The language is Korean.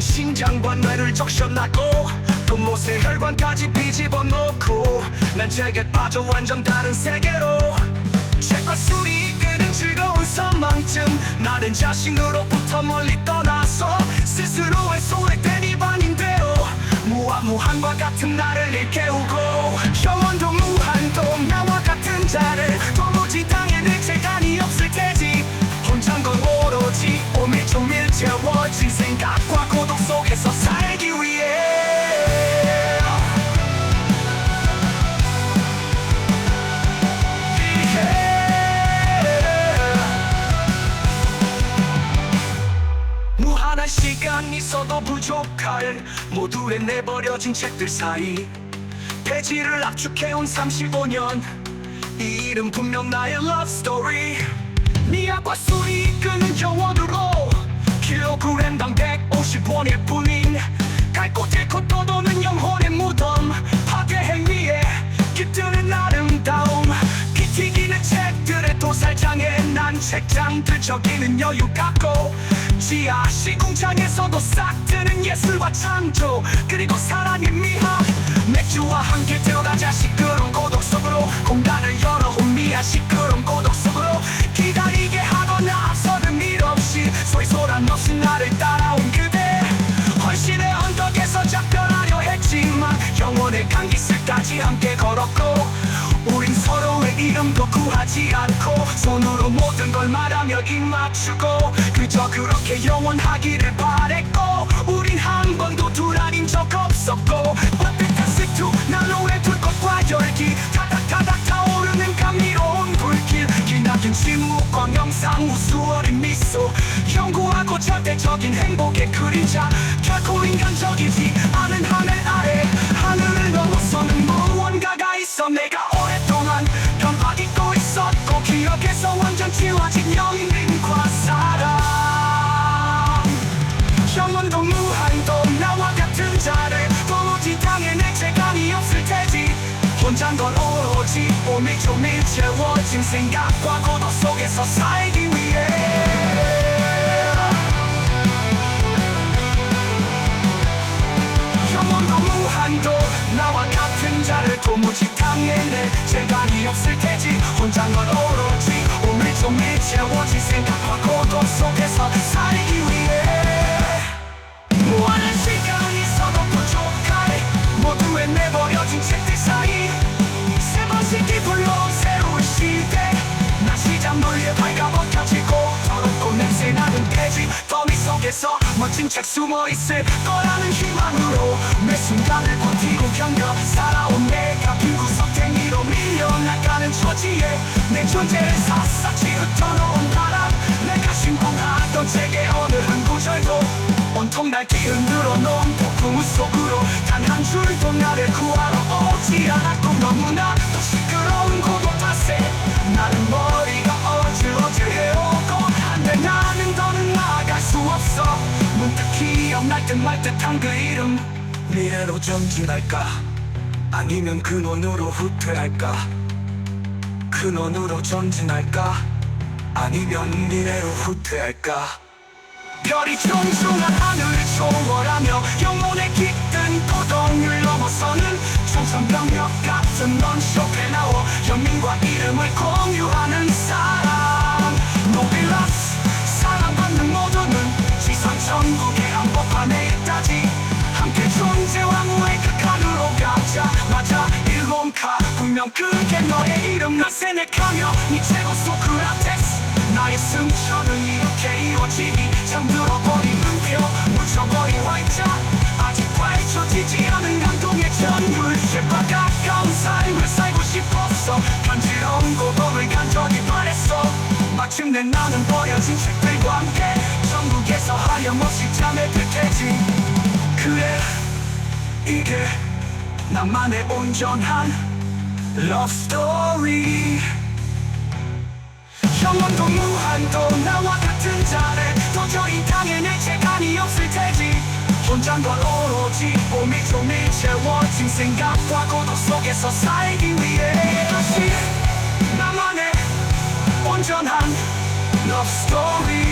넌 심장과 뇌를 적셔놨고 또 못의 혈관까지 뒤집어 놓고 난 제게 빠져 완전 다른 세계로. 책과 술이 이끄는 즐거운 선망증 나는 자신으로부터 멀리 떠나서 스스로의 손에 댄 입안인데요. 무한무한과 같은 나를 일깨우고 영원도 무한도 시간 있어도 부족할 모두의 내버려진 책들 사이. 페이지를 압축해온 35년 이 이름 분명 나의 love story. 미학과 술이 이끄는 영원으로 킬로그램당 150원일 뿐인 갈곳 잃고 떠도는 영혼의 무덤 책장들 적이는 여유 갖고 지하 시궁창에서도 싹 트는 예술과 창조 그리고 사랑의 미학. 맥주와 함께 들어가자 시끄러운 고독 속으로 공간을 열어 혼미한 시끄러운 고독 하지 않고 손으로 모든 걸 말하며 입 맞추고 그저 그렇게 영원하기를 바랬고 우린 한 번도 둘 아닌 적 없었고 따뜻한 스투 난로에 둘 것과 열기 타닥타닥 타오르는 감미로운 불길 기나긴 침묵과 영상 우수 어린 미소 연구하고 절대적인 행복의 그림 영인과 사랑. 영원도 무한도 나와 같은 자를 도무지 당해낼 재간이 없을 테지. 혼자인 건 오로지 오밀조밀 채워진 생각과 고독 속에서 살기 위해. 영원도 무한도 나와 같은 자를 도무지 당해낼 재간이 없을 테지. 혼자인 건 오로지 오밀조밀 채워진 생각과 고독 속에서 살기 위해. 무한한 시간이 있어도 부족할 모두의 내버려진 책들 사이. 세 번씩 기불러온 새로운 시대. 나 시장 물에 발가벗겨지고 더럽고 냄새나는 페이지 더미 속에서 멋진 책 숨어있을 거라는 희망으로 매 순간을 버티고 견뎌 살아온 흔들어 놓은 폭풍우 속으로 단 한 줄도 나를 구하러 오지 않았고 너무나도 시끄러운 고독 탓에 나는 머리가 어질어질 해오고 한데 나는 더는 나아갈 수 없어. 문득 기억날 듯 말 듯한 그 이름 미래로 전진할까? 아니면 근원으로 후퇴할까? 근원으로 전진할까? 아니면 미래로 후퇴할까 별이 존중한 하늘을 초월하며 영혼의 깃든 고동을 넘어서는 청천벽력 같은 넌 쇼에 나와 영민과 이름을 공유하는 사람. 노빌라스 사랑받는 모두는 지상 천국의 한복판에 있다지. 함께 존재와 무의 극한으로 가자. 맞아 일본카. 분명 그게 너의 이름. 난 세네카며 네 최고 소크라테스. 나의 승천 마침내 나는 버려진 책들과 함께 천국에서 하염없이 잠에 들 테지. 그래 이게 나만의 온전한 love story. 영원도 무한도 나와 같은 자를 도저히 당해낼 재간이 없을 테지. 혼자인 건 오로지 오밀조밀 채워진 생각과 고독 속에서 살기 위해. 다시 love story